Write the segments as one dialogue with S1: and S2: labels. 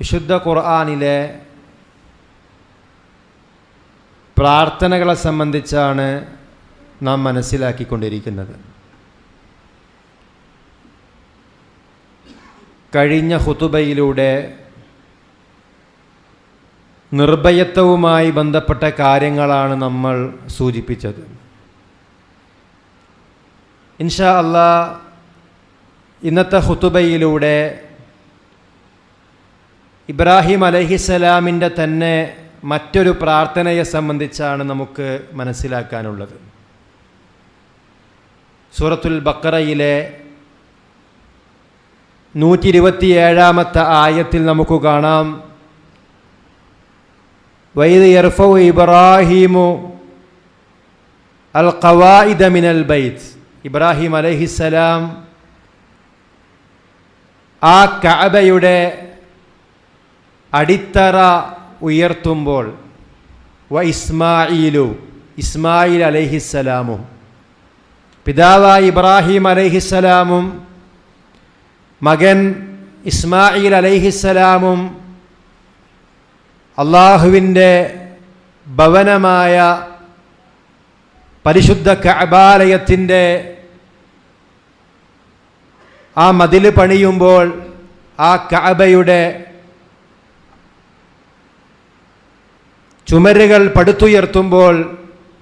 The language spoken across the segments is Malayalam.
S1: വിശുദ്ധ ഖുർആാനിലെ പ്രാർത്ഥനകളെ സംബന്ധിച്ചാണ് നാം മനസ്സിലാക്കിക്കൊണ്ടിരിക്കുന്നത്. കഴിഞ്ഞ ഹുതുബയിലൂടെ നിർഭയത്വവുമായി ബന്ധപ്പെട്ട കാര്യങ്ങളാണ് നമ്മൾ സൂചിപ്പിച്ചത്. ഇൻഷാ അല്ലാ ഇന്നത്തെ ഹുതുബയിലൂടെ ഇബ്രാഹിം അലഹിസലാമിന്റെ തന്നെ മറ്റൊരു പ്രാർത്ഥനയെ സംബന്ധിച്ചാണ് നമുക്ക് മനസ്സിലാക്കാനുള്ളത്. സൂറത്തുൽ ബക്കറയിലെ നൂറ്റി ഇരുപത്തിയേഴാമത്തെ ആയത്തിൽ നമുക്ക് കാണാം. വൈദ് യർഫു ഇബ്രാഹിമു അൽ ഖവായിദ മിനൽ ബൈത്ത്. ഇബ്രാഹിം അലഹിസലാം ആ കഅബയുടെ അടിത്തറ ഉയർത്തുമ്പോൾ വ ഇസ്മായിലു ഇസ്മായിൽ അലഹിസലാമും പിതാവായ ഇബ്രാഹിം അലഹിസലാമും മകൻ ഇസ്മായിൽ അലൈഹിസ്സലാമും അള്ളാഹുവിന്റെ ഭവനമായ പരിശുദ്ധ കബാലയത്തിന്റെ ആ മതിൽ പണിയുമ്പോൾ ആ കഅബയുടെ ചുമരുകൾ പടുത്തുയർത്തുമ്പോൾ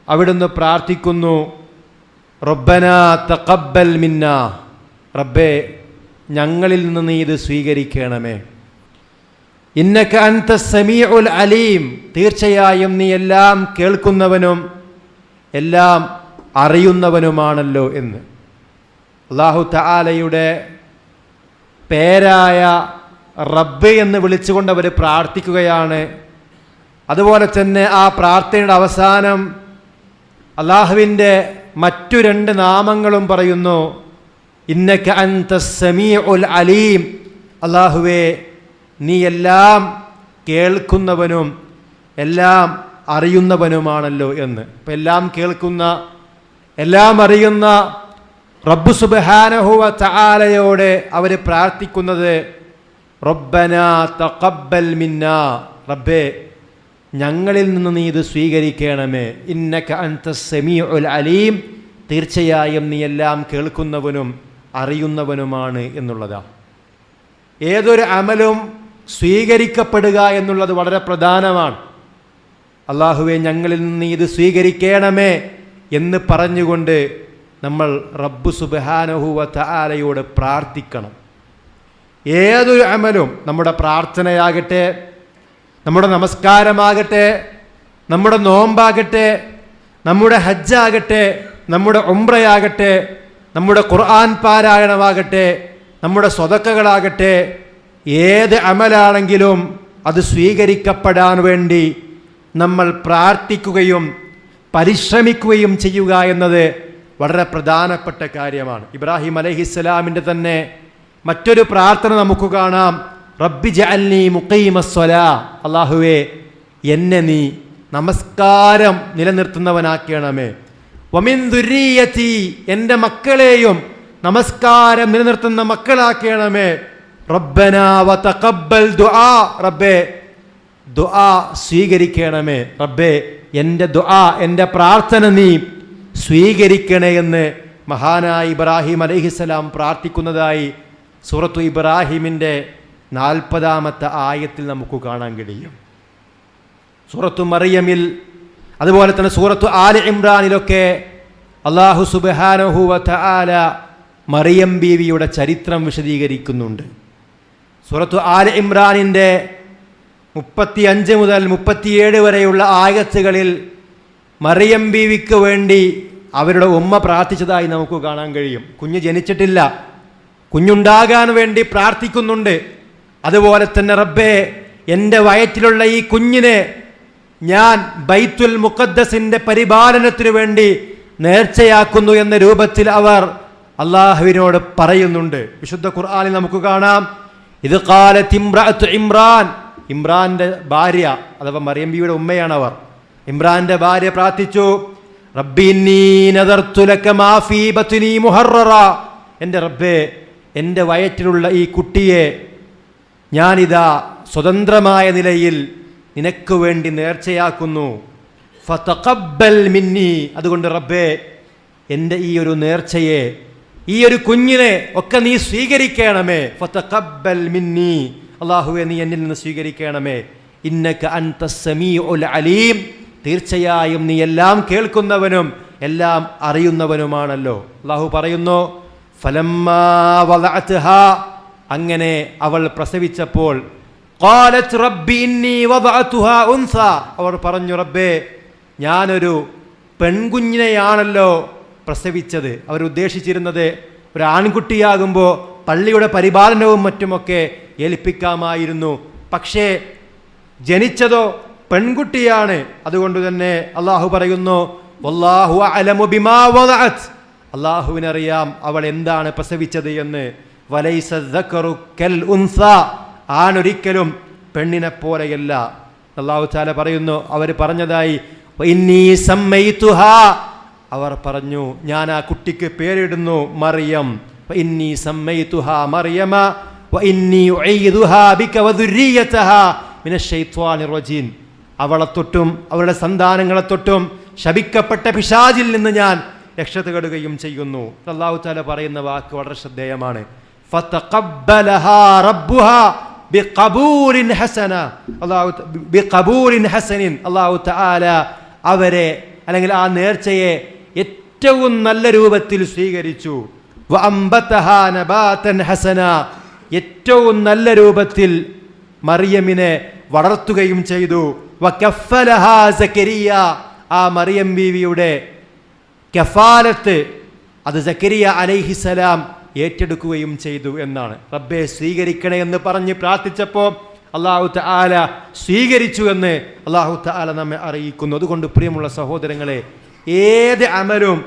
S1: അവിടുന്ന് പ്രാർത്ഥിക്കുന്നു റബ്ബന തഖബ്ബൽ മിന്ന റബ്ബേ ഞങ്ങളിൽ നിന്ന് നീ ഇത് സ്വീകരിക്കണമേ. ഇന്നക്ക അന്ത സമീഉൽ അലീം തീർച്ചയായും നീ എല്ലാം കേൾക്കുന്നവനും എല്ലാം അറിയുന്നവനുമാണല്ലോ എന്ന്. അള്ളാഹു തആലയുടെ പേരായ റബ്ബ് എന്ന് വിളിച്ചുകൊണ്ട് അവർ പ്രാർത്ഥിക്കുകയാണ്. അതുപോലെ തന്നെ ആ പ്രാർത്ഥനയുടെ അവസാനം അള്ളാഹുവിന്റെ മറ്റു രണ്ട് നാമങ്ങളും പറയുന്നു ഇന്നക്ക അന്ത സമീഉൽ അലീം. അള്ളാഹുവേ നീ എല്ലാം കേൾക്കുന്നവനും എല്ലാം അറിയുന്നവനുമാണല്ലോ എന്ന്. ഇപ്പം എല്ലാം കേൾക്കുന്ന എല്ലാം അറിയുന്ന റബ്ബു സുബഹാനഹുവ ചാലയോടെ അവർ പ്രാർത്ഥിക്കുന്നത് റബ്ബന തഖബ്ബൽ മിന്ന. റബ്ബേ ഞങ്ങളിൽ നിന്ന് നീ ഇത് സ്വീകരിക്കണമേ. ഇന്നക അന്ത സമീഉൽ അലീം. തീർച്ചയായും നീ എല്ലാം കേൾക്കുന്നവനും അറിയുന്നവനുമാണ് എന്നുള്ളതാണ് ഏതൊരു അമലും സ്വീകരിക്കപ്പെടുക എന്നുള്ളത് വളരെ പ്രധാനമാണ്. അള്ളാഹുവെ ഞങ്ങളിൽ നിന്ന് ഇത് സ്വീകരിക്കണമേ എന്ന് പറഞ്ഞുകൊണ്ട് നമ്മൾ റബ്ബു സുബാനഹുവ തആലയോട് പ്രാർത്ഥിക്കണം. ഏതൊരു അമലും നമ്മുടെ പ്രാർത്ഥനയാകട്ടെ നമ്മുടെ നമസ്കാരമാകട്ടെ നമ്മുടെ നോമ്പാകട്ടെ നമ്മുടെ ഹജ്ജാകട്ടെ നമ്മുടെ ഒമ്പ്രയാകട്ടെ നമ്മുടെ ഖുർആൻ പാരായണമാകട്ടെ നമ്മുടെ സ്വതക്കകളാകട്ടെ ഏത് അമലാണെങ്കിലും അത് സ്വീകരിക്കപ്പെടാൻ വേണ്ടി നമ്മൾ പ്രാർത്ഥിക്കുകയും പരിശ്രമിക്കുകയും ചെയ്യുക എന്നത് വളരെ പ്രധാനപ്പെട്ട കാര്യമാണ്. ഇബ്രാഹിം അലഹിസ്സലാമിന്റെ തന്നെ മറ്റൊരു പ്രാർത്ഥന നമുക്ക് കാണാം. റബ്ബി ജഅൽനി മുഖീമസ്വലാ അള്ളാഹുവേ എന്നെ നീ നമസ്കാരം നിലനിർത്തുന്നവനാക്കണമേ വമിൻ ദുരീയത്തി എന്റെ മക്കളെയും നമസ്കാരം നിലനിർത്തുന്ന മക്കളാക്കണമേ റബ്ബനാ വതഖബ്ബൽ ദുആ. റബ്ബേ ദുആ സ്വീകരിക്കണമേ. റബ്ബേ എന്റെ ദുആ എന്റെ പ്രാർത്ഥന നീ സ്വീകരിക്കണേ എന്ന് മഹാനായ ഇബ്രാഹിം അലഹിസ്സലാം പ്രാർത്ഥിക്കുന്നതായി സൂറത്തു ഇബ്രാഹിമിന്റെ നാൽപ്പതാമത്തെ ആയത്തിൽ നമുക്ക് കാണാൻ കഴിയും. സൂറത്തു മറിയമിൽ അതുപോലെ തന്നെ സൂറത്തു ആൽ ഇമ്രാനിലൊക്കെ അള്ളാഹു സുബാനഹുവ ആല മറിയം ബീവിയുടെ ചരിത്രം വിശദീകരിക്കുന്നുണ്ട്. സൂറത്തു ആൽ ഇമ്രാനിന്റെ മുപ്പത്തി അഞ്ച് മുതൽ മുപ്പത്തിയേഴ് വരെയുള്ള ആയത്തുകളിൽ മറിയം ബീവിക്ക് വേണ്ടി അവരുടെ ഉമ്മ പ്രാർത്ഥിച്ചതായി നമുക്ക് കാണാൻ കഴിയും. കുഞ്ഞ് ജനിച്ചിട്ടില്ല. കുഞ്ഞുണ്ടാകാൻ വേണ്ടി പ്രാർത്ഥിക്കുന്നുണ്ട്. അതുപോലെ തന്നെ റബ്ബേ എന്റെ വയറ്റിലുള്ള ഈ കുഞ്ഞിനെ ഞാൻ ബൈത്തുൽ മുഖദ്ദസിന്റെ പരിപാലനത്തിനു വേണ്ടി നേർച്ചയാക്കുന്നു എന്ന രൂപത്തിൽ അവർ അള്ളാഹുവിനോട് പറയുന്നുണ്ട്. വിശുദ്ധ ഖുർആാനിൽ നമുക്ക് കാണാം. ഇത് കാലത്ത് ഇമ്രാത്ത് ഇമ്രാൻ ഇമ്രാന്റെ ഭാര്യ അഥവാ മറിയം ബിയുടെ ഉമ്മയാണ് അവർ ഇമ്രാന്റെ ഭാര്യ പ്രാർത്ഥിച്ചു എന്റെ റബ്ബേ എന്റെ വയറ്റിലുള്ള ഈ കുട്ടിയെ ഞാനിതാ സ്വതന്ത്രമായ നിലയിൽ നിനക്ക് വേണ്ടി നേർച്ചയാക്കുന്നു. ഫതഖബ്ബൽ മിന്നി. അതുകൊണ്ട് റബ്ബേ എന്റെ ഈ ഒരു നേർച്ചയെ ഈ ഒരു കുഞ്ഞിനെ ഒക്കെ നീ സ്വീകരിക്കണമേ. ഫതഖബ്ബൽ മിന്നി. അള്ളാഹുവെ നീ എന്നിൽ നിന്ന് സ്വീകരിക്കണമേ. ഇന്നക അൻത സമീഉൽ അലീം. തീർച്ചയായും നീ എല്ലാം കേൾക്കുന്നവനും എല്ലാം അറിയുന്നവനുമാണല്ലോ. അള്ളാഹു പറയുന്നു ഫലമ്മാ അങ്ങനെ അവൾ പ്രസവിച്ചപ്പോൾ അവർ പറഞ്ഞു റബ്ബേ ഞാനൊരു പെൺകുഞ്ഞിനെയാണല്ലോ പ്രസവിച്ചത്. അവർ ഉദ്ദേശിച്ചിരുന്നത് ഒരു ആൺകുട്ടിയാകുമ്പോൾ പള്ളിയുടെ പരിപാലനവും മറ്റുമൊക്കെ ഏൽപ്പിക്കാമായിരുന്നു. പക്ഷേ ജനിച്ചതോ പെൺകുട്ടിയാണ്. അതുകൊണ്ട് തന്നെ അള്ളാഹു പറയുന്നു വല്ലാഹു അലമു ബിമാ അള്ളാഹുവിനറിയാം അവൾ എന്താണ് പ്രസവിച്ചത് എന്ന്. വലൈസ കൽ ഉൻസ. ആണൊരിക്കലും പെണ്ണിനെ പോലെയല്ല അള്ളാഹു ചാല പറയുന്നു അവർ പറഞ്ഞതായി അവർ പറഞ്ഞു ഞാൻ ആ കുട്ടിക്ക് പേരിടുന്നു മറിയം. ഇന്നി മറിയമ. അവളെ തൊട്ടും അവരുടെ സന്താനങ്ങളെ തൊട്ടും ശപിക്കപ്പെട്ട പിശാചിൽ നിന്ന് ഞാൻ രക്ഷ തേടുകയും ചെയ്യുന്നു. അള്ളാഹു താല പറയുന്ന വാക്ക് വളരെ ശ്രദ്ധേയമാണ്. ഫതഖബ്ബലഹാ റബ്ബുഹാ ബിഖബൂലിൻ ഹസന. അല്ലാഹു ത- ബിഖബൂലിൻ ഹസനിൻ. അല്ലാഹു തആല അവരെ അല്ലെങ്കിൽ ആ നേർച്ചയെ ഏറ്റവും നല്ല രൂപത്തിൽ സ്വീകരിച്ചു. ഹസന. ഏറ്റവും നല്ല രൂപത്തിൽ മറിയമിനെ വളർത്തുകയും ചെയ്തു. ആ മറിയം ബീവിയുടെ കഫാലത്ത് അത് സക്കരിയ അലൈഹിസലാം ഏറ്റെടുക്കുകയും ചെയ്തു എന്നാണ്. റബ്ബെ സ്വീകരിക്കണേ എന്ന് പറഞ്ഞ് പ്രാർത്ഥിച്ചപ്പോൾ അള്ളാഹു തആല സ്വീകരിച്ചു എന്ന് അള്ളാഹു തആല നമ്മെ അറിയിക്കുന്നു. അതുകൊണ്ട് പ്രിയമുള്ള സഹോദരങ്ങളെ ഏത് അമലും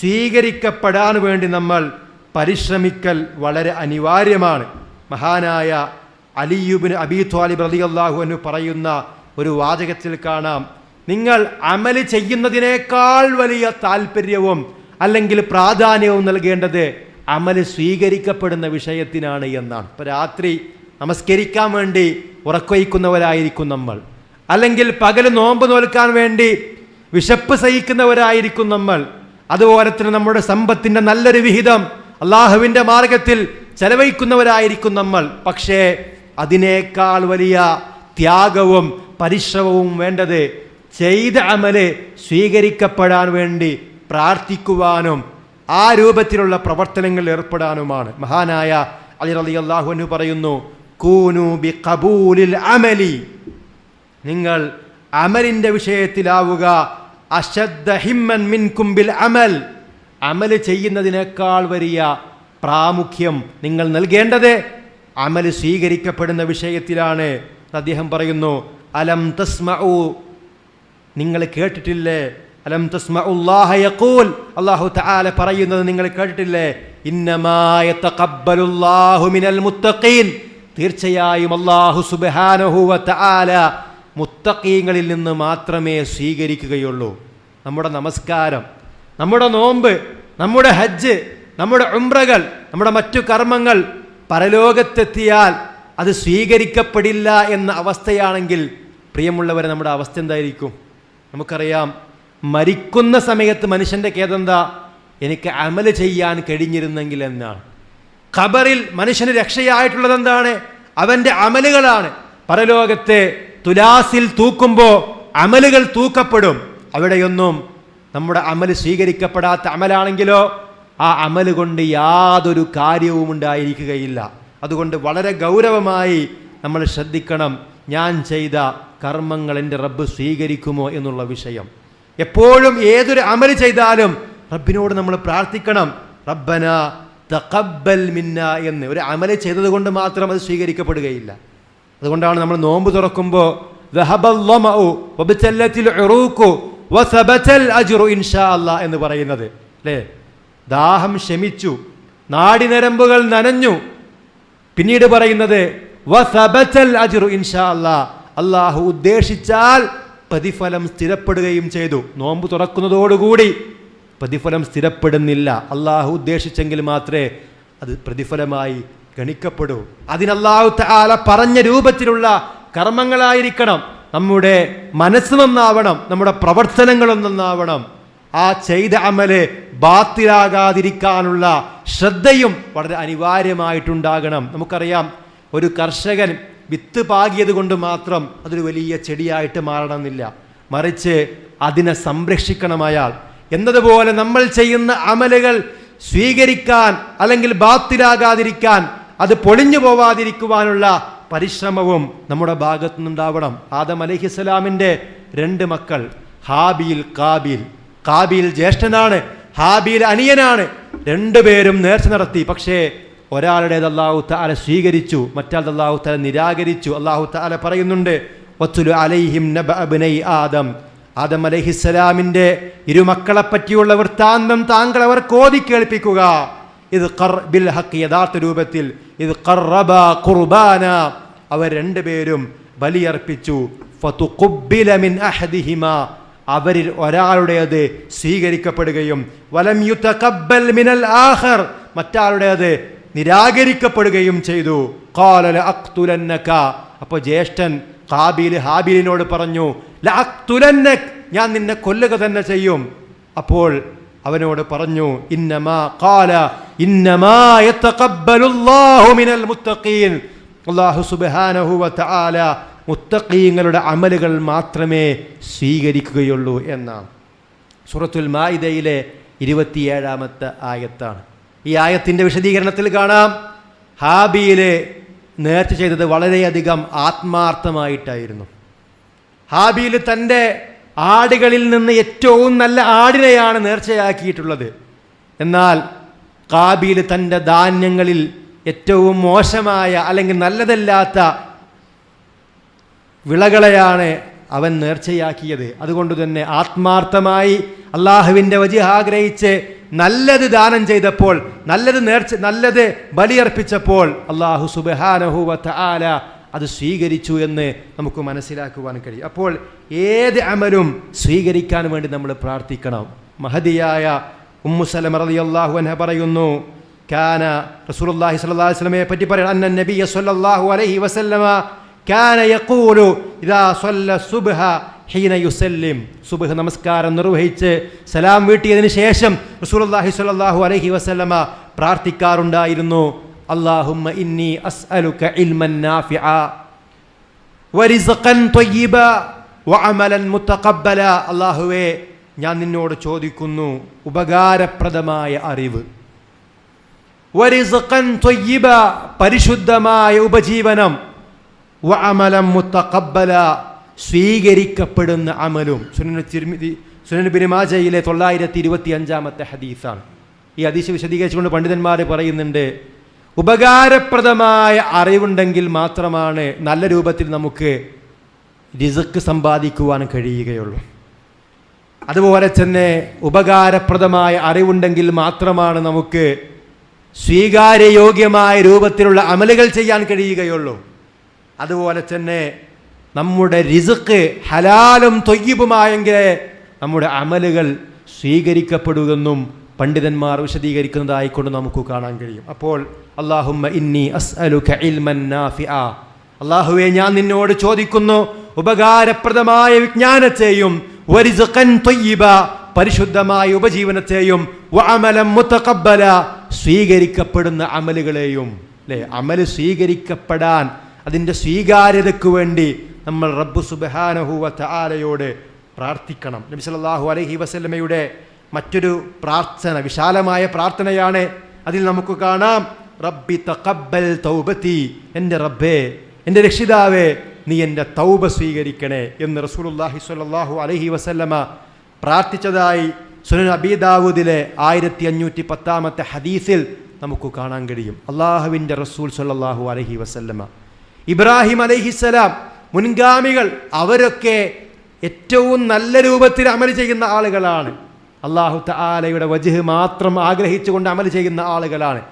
S1: സ്വീകരിക്കപ്പെടാൻ വേണ്ടി നമ്മൾ പരിശ്രമിക്കൽ വളരെ അനിവാര്യമാണ്. മഹാനായ അലിയുബിന് അബി ത്വാലിബ് അലി അള്ളാഹു എന്ന് പറയുന്ന ഒരു വാചകത്തിൽ കാണാം. നിങ്ങൾ അമൽ ചെയ്യുന്നതിനേക്കാൾ വലിയ താല്പര്യവും അല്ലെങ്കിൽ പ്രാധാന്യവും നൽകേണ്ടത് അമൽ സ്വീകരിക്കപ്പെടുന്ന വിഷയത്തിനാണ് എന്നാണ്. ഇപ്പം രാത്രി നമസ്കരിക്കാൻ വേണ്ടി ഉറക്കൊയ്ക്കുന്നവരായിരിക്കും നമ്മൾ. അല്ലെങ്കിൽ പകൽ നോമ്പ് നോൽക്കാൻ വേണ്ടി വിശപ്പ് സഹിക്കുന്നവരായിരിക്കും നമ്മൾ. അതുപോലെ തന്നെ നമ്മുടെ സമ്പത്തിന്റെ നല്ലൊരു വിഹിതം അള്ളാഹുവിന്റെ മാർഗത്തിൽ ചെലവഴിക്കുന്നവരായിരിക്കും നമ്മൾ. പക്ഷേ അതിനേക്കാൾ വലിയ ത്യാഗവും പരിശ്രമവും വേണ്ടത് ചെയ്ത അമൽ സ്വീകരിക്കപ്പെടാൻ വേണ്ടി പ്രാർത്ഥിക്കുവാനും ആ രൂപത്തിലുള്ള പ്രവർത്തനങ്ങൾ ഏർപ്പെടാനുമാണ്. മഹാനായ അലി അലി അള്ളാഹു പറയുന്നു കൂനു ബി കബൂലിൽ അമലി. നിങ്ങൾ അമലിന്റെ വിഷയത്തിലാവുക അശദ്ദ ഹിമ്മൻ അമൽ. അമൽ ചെയ്യുന്നതിനേക്കാൾ വലിയ പ്രാമുഖ്യം നിങ്ങൾ നൽകേണ്ടത് അമൽ സ്വീകരിക്കപ്പെടുന്ന വിഷയത്തിലാണ്. അദ്ദേഹം പറയുന്നു അലം തസ്മഉ. നിങ്ങൾ കേട്ടിട്ടില്ലേ? അലം തസ്മഉല്ലാഹ യഖൂൽ. അല്ലാഹു തആല പറയുന്നത് നിങ്ങൾ കേട്ടിട്ടില്ലേ? ഇന്നമായ യതഖബ്ബലുല്ലാഹു മിനൽ മുത്തഖീൻ. തീർച്ചയായും അല്ലാഹു സുബ്ഹാനഹു വ തആല മുത്തഖീങ്ങളിൽ നിന്ന് മാത്രമേ സ്വീകരിക്കുകയുള്ളൂ. നമ്മുടെ നമസ്കാരം നമ്മുടെ നോമ്പ് നമ്മുടെ ഹജ്ജ് നമ്മുടെ ഉംറകൾ നമ്മുടെ മറ്റു കർമ്മങ്ങൾ പരലോകത്തെത്തിയാൽ അത് സ്വീകരിക്കപ്പെടില്ല എന്ന അവസ്ഥയാണെങ്കിൽ പ്രിയമുള്ളവരെ നമ്മുടെ അവസ്ഥ എന്തായിരിക്കും? നമുക്കറിയാം മരിക്കുന്ന സമയത്ത് മനുഷ്യന്റെ കേതെന്താ എനിക്ക് അമൽ ചെയ്യാൻ കഴിഞ്ഞിരുന്നെങ്കിൽ എന്നാണ്. ഖബറിൽ മനുഷ്യന് രക്ഷയായിട്ടുള്ളത് എന്താണ് അവന്റെ അമലുകളാണ്. പരലോകത്തെ തുലാസിൽ തൂക്കുമ്പോൾ അമലുകൾ തൂക്കപ്പെടും. അവിടെയൊന്നും നമ്മുടെ അമൽ സ്വീകരിക്കപ്പെടാത്ത അമലാണെങ്കിലോ ആ അമൽ കൊണ്ട് യാതൊരു കാര്യവും ഉണ്ടായിരിക്കുകയില്ല. അതുകൊണ്ട് വളരെ ഗൗരവമായി നമ്മൾ ശ്രദ്ധിക്കണം. ഞാൻ ചെയ്ത കർമ്മങ്ങൾ എന്റെ റബ്ബ് സ്വീകരിക്കുമോ എന്നുള്ള വിഷയം. എപ്പോഴും ഏതൊരു അമൽ ചെയ്താലും റബ്ബിനോട് നമ്മൾ പ്രാർത്ഥിക്കണം. റബ്ബന തഖബ്ബൽ മിന്ന എന്ന്. ഒരു അമൽ ചെയ്തത് കൊണ്ട് മാത്രം അത് സ്വീകരിക്കപ്പെടുകയില്ല. അതുകൊണ്ടാണ് നമ്മൾ നോമ്പ് തുറക്കുമ്പോൾ എന്ന് പറയുന്നത്. അല്ലേ? ദാഹം ശമിച്ചു നാടിനരമ്പുകൾ നനഞ്ഞു. പിന്നീട് പറയുന്നത് ഇൻഷാ അള്ളാഹു ഉദ്ദേശിച്ചാൽ പ്രതിഫലം സ്ഥിരപ്പെടുകയും ചെയ്തു. നോമ്പ് തുറക്കുന്നതോടുകൂടി പ്രതിഫലം സ്ഥിരപ്പെടുന്നില്ല. അള്ളാഹു ഉദ്ദേശിച്ചെങ്കിൽ മാത്രമേ അത് പ്രതിഫലമായി ഗണിക്കപ്പെടൂ. അതിനല്ലാഹു താല പറഞ്ഞ രൂപത്തിലുള്ള കർമ്മങ്ങളായിരിക്കണം. നമ്മുടെ മനസ്സ് നന്നാവണം. നമ്മുടെ പ്രവർത്തനങ്ങളും നന്നാവണം. ആ ചെയ്ത അമൽ ബാത്തിലാകാതിരിക്കാനുള്ള ശ്രദ്ധയും വളരെ അനിവാര്യമായിട്ടുണ്ടാകണം. നമുക്കറിയാം ഒരു കർഷകൻ വിത്ത് പാകിയത് കൊണ്ട് മാത്രം അതൊരു വലിയ ചെടിയായിട്ട് മാറണമെന്നില്ല. മറിച്ച് അതിനെ സംരക്ഷിക്കണം അയാൾ എന്നതുപോലെ നമ്മൾ ചെയ്യുന്ന അമലുകൾ സ്വീകരിക്കാൻ അല്ലെങ്കിൽ ബാത്തിലാകാതിരിക്കാൻ അത് പൊളിഞ്ഞു പോവാതിരിക്കുവാനുള്ള പരിശ്രമവും നമ്മുടെ ഭാഗത്തു നിന്നുണ്ടാവണം ആദം അലഹിസ്സലാമിന്റെ രണ്ട് മക്കൾ ഹാബിയിൽ കാബിൽ. കാബിൽ ജ്യേഷ്ഠനാണ് ഹാബിയിൽ അനിയനാണ്. രണ്ടുപേരും നേർച്ച നടത്തി. പക്ഷേ ഒരാളുടേത് അള്ളാഹു താല സ്വീകരിച്ചു മറ്റാൾ അള്ളാഹു താല നിരാകരിച്ചു. അള്ളാഹു താല പറയുന്നുണ്ട് ഒത്തുലു അലൈഹിം നബ അബ്നൈ ആദം. ആദം അലഹിസ്സലാമിന്റെ ഇരുമക്കളെ പറ്റിയുള്ള വൃത്താന്തം താങ്കൾ അവർ കോതി കേൾപ്പിക്കുക. ഇത് കർ ബിൽ ഹക്ക് യഥാർത്ഥ രൂപത്തിൽ ഇത് ഖർറബ ഖുർബാന അവർ രണ്ടുപേരും ബലിയർപ്പിച്ചു. ഫതുഖുബ്ബില മിൻ അഹദിഹിമ അവരിൽ ഒരാളുടേത് സ്വീകരിക്കപ്പെടുകയും വലം യുതഖബ്ബൽ മിനൽ ആഖർ മറ്റാളുടേത് നിരാകരിക്കപ്പെടുകയും ചെയ്തു. ഖാല ലഅഖ്തുലന്നക. അപ്പോൾ ജ്യേഷ്ഠൻ കാബിൽ ഹാബീലിനോട് പറഞ്ഞു ലഅഖ്തുലന്നക് ഞാൻ നിന്നെ കൊല്ലുക തന്നെ ചെയ്യും. അപ്പോൾ അവനോട് പറഞ്ഞു ഇന്നമാ കാല ഇന്നമാ യതഖബ്ബലുല്ലാഹു മിനൽ മുത്തഖീൻ. അല്ലാഹു സുബ്ഹാനഹു മുത്തഖീങ്ങളുടെ അമലുകൾ മാത്രമേ സ്വീകരിക്കുകയുള്ളൂ എന്നാണ്. സൂറത്തുൽ മാഇദയിലെ ഇരുപത്തിയേഴാമത്തെ ആയത്താണ്. ഈ ആയത്തിന്റെ വിശദീകരണത്തിൽ കാണാം. ഹാബിയിലെ നേർച്ച ചെയ്തത് വളരെയധികം ആത്മാർത്ഥമായിട്ടായിരുന്നു. ഹാബിയിൽ തന്റെ ആടുകളിൽ നിന്ന് ഏറ്റവും നല്ല ആടിനെയാണ് നേർച്ചയാക്കിയിട്ടുള്ളത്. എന്നാൽ കാബിയിൽ തന്റെ ധാന്യങ്ങളിൽ ഏറ്റവും മോശമായ അല്ലെങ്കിൽ നല്ലതല്ലാത്ത വിളകളെയാണ് അവൻ നേർച്ചയാക്കിയത്. അതുകൊണ്ട് തന്നെ ആത്മാർത്ഥമായി അള്ളാഹുവിന്റെ വജി ആഗ്രഹിച്ച് നല്ലത് ദാനം ചെയ്തപ്പോൾ നല്ലത് നേർച്ച നല്ലത് ബലിയർപ്പിച്ചപ്പോൾ അള്ളാഹു സുബഹാനഹുവ ആല അത് സ്വീകരിച്ചു എന്ന് നമുക്ക് മനസ്സിലാക്കുവാൻ കഴിയും. അപ്പോൾ ഏത് അമലും സ്വീകരിക്കാൻ വേണ്ടി നമ്മൾ പ്രാർത്ഥിക്കണം? മഹതിയായ ഉമ്മുസലം റതി അള്ളാഹു അൻഹ പറയുന്നു കാന റസൂലുള്ളാഹി സ്വല്ലല്ലാഹു അലൈഹി വസല്ലമയെ പറ്റി പറയണം. അന്ന സ്വല്ലല്ലാഹു അലൈഹി വസല്ലമ കാന യഖൂലു ഇദാ സ്വല്ല സുബ്ഹ ഹീന യുസല്ലിം സുബഹ് നമസ്കാരം നിർവഹിച്ച് സലാം വീട്ടിയതിന് ശേഷം റസൂലുള്ളാഹി സ്വല്ലല്ലാഹു അലൈഹി വസല്ലമ പ്രാർത്ഥിക്കാറുണ്ടായിരുന്നു. അല്ലാഹുമ്മ ഇന്നി അസ്അലുക ഇൽമൻ നാഫിഅ വരിസ്ഖൻ ത്വയ്യിബ വഅമലൻ മുതഖബ്ബല അല്ലാഹുവേ ഞാൻ നിന്നോട് ചോദിക്കുന്നു ഉപകാരപ്രദമായ അറിവ്. വരിസ്ഖൻ ത്വയ്യിബ പരിശുദ്ധമായ ഉപജീവനം. വഅമലൻ മുതഖബ്ബല സ്വീകരിക്കപ്പെടുന്ന അമലും. സുനന തിരുമിതി സുനൻ മാജയിലെ തൊള്ളായിരത്തി ഇരുപത്തി അഞ്ചാമത്തെ ഹദീസാണ്. ഈ ഹദീസ് വിശദീകരിച്ചുകൊണ്ട് പണ്ഡിതന്മാർ പറയുന്നുണ്ട് ഉപകാരപ്രദമായ അറിവുണ്ടെങ്കിൽ മാത്രമാണ് നല്ല രൂപത്തിൽ നമുക്ക് രിസക്ക് സമ്പാദിക്കുവാൻ കഴിയുകയുള്ളൂ. അതുപോലെ തന്നെ ഉപകാരപ്രദമായ അറിവുണ്ടെങ്കിൽ മാത്രമാണ് നമുക്ക് സ്വീകാര്യയോഗ്യമായ രൂപത്തിലുള്ള അമലുകൾ ചെയ്യാൻ കഴിയുകയുള്ളൂ. അതുപോലെ തന്നെ നമ്മുടെ റിസുക്ക് ഹലാലും തൊയ്യബുമായെങ്കിലേ നമ്മുടെ അമലുകൾ സ്വീകരിക്കപ്പെടുമെന്നും പണ്ഡിതന്മാർ വിശദീകരിക്കുന്നതായിക്കൊണ്ട് നമുക്ക് കാണാൻ കഴിയും. അപ്പോൾ അള്ളാഹുമ്മ ഇന്നി അസ്അലുക ഇൽമൻ അള്ളാഹുവെ ഞാൻ നിന്നോട് ചോദിക്കുന്നു ഉപകാരപ്രദമായ വിജ്ഞാനത്തെയും വരിസുഖൻ തൊയ്യിബ പരിശുദ്ധമായ ഉപജീവനത്തെയും അമലം മുതഖബ്ബല സ്വീകരിക്കപ്പെടുന്ന അമലുകളെയും. അല്ലേ അമൽ സ്വീകരിക്കപ്പെടാൻ അതിന്റെ സ്വീകാര്യതയ്ക്ക് വേണ്ടി നമ്മൾ റബ്ബു സുബഹാനഹുവ ചാലയോട് പ്രാർത്ഥിക്കണം. നബി സല്ലല്ലാഹു അലൈഹി വസല്ലമയുടെ മറ്റൊരു പ്രാർത്ഥന വിശാലമായ പ്രാർത്ഥനയാണ് അതിൽ നമുക്ക് കാണാം. റബ്ബി തഖബ്ബൽ തൗബത്തി എന്റെ റബ്ബേ എന്റെ രക്ഷിതാവേ നീ എന്റെ തൗബ സ്വീകരിക്കണേ എന്ന് റസൂലുള്ളാഹി സ്വല്ലല്ലാഹു അലൈഹി വസല്ലമ പ്രാർത്ഥിച്ചതായി സുനൻ അബീദാവൂദിലെ ആയിരത്തി അഞ്ഞൂറ്റി പത്താമത്തെ ഹദീസിൽ നമുക്ക് കാണാൻ കഴിയും. അള്ളാഹുവിന്റെ റസൂൽ സല്ലാഹു അലഹി വസല്ലമ. ഇബ്രാഹിം അലൈഹിസ്സലാം മുൻഗാമികൾ അവരൊക്കെ ഏറ്റവും നല്ല രൂപത്തിൽ അമൽ ചെയ്യുന്ന ആളുകളാണ്. അള്ളാഹു തആലയുടെ വജുഹ് മാത്രം ആഗ്രഹിച്ചുകൊണ്ട് അമൽ ചെയ്യുന്ന ആളുകളാണ്.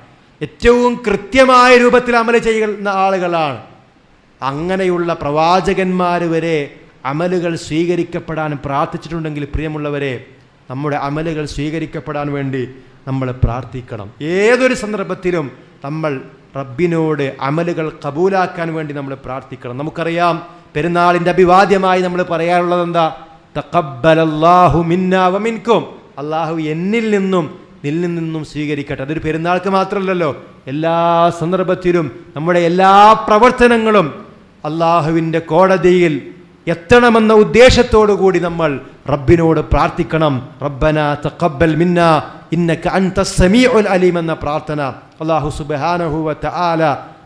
S1: ഏറ്റവും കൃത്യമായ രൂപത്തിൽ അമൽ ചെയ്യുന്ന ആളുകളാണ്. അങ്ങനെയുള്ള പ്രവാചകന്മാർ വരെ അമലുകൾ സ്വീകരിക്കപ്പെടാൻ പ്രാർത്ഥിച്ചിട്ടുണ്ടെങ്കിൽ പ്രിയമുള്ളവരെ നമ്മുടെ അമലുകൾ സ്വീകരിക്കപ്പെടാൻ വേണ്ടി നമ്മൾ പ്രാർത്ഥിക്കണം. ഏതൊരു സന്ദർഭത്തിലും നമ്മൾ റബ്ബിനോട് അമലുകൾ കബൂലാക്കാൻ വേണ്ടി നമ്മൾ പ്രാർത്ഥിക്കണം. നമുക്കറിയാം പെരുന്നാളിന്റെ അഭിവാദ്യമായി നമ്മൾ പറയാറുള്ളത് എന്താ? തക്കബലല്ലാഹു മിന്നാവമിൻകും അള്ളാഹു എന്നിൽ നിന്നും നിന്നിൽ നിന്നും സ്വീകരിക്കട്ടെ. അതൊരു പെരുന്നാൾക്ക് മാത്രമല്ലല്ലോ എല്ലാ സന്ദർഭത്തിലും നമ്മുടെ എല്ലാ പ്രവർത്തനങ്ങളും അള്ളാഹുവിന്റെ കോടതിയിൽ എത്തണമെന്ന ഉദ്ദേശത്തോടു കൂടി നമ്മൾ റബ്ബിനോട് പ്രാർത്ഥിക്കണം. റബ്ബന തക്കബൽ മിന്ന ഇന്നക അൻത സമീഉൽ അലീം എന്ന പ്രാർത്ഥന അള്ളാഹു സുബാനഹുവ ആല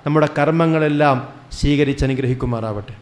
S1: നമ്മുടെ കർമ്മങ്ങളെല്ലാം സ്വീകരിച്ച് അനുഗ്രഹിക്കുമാറാവട്ടെ.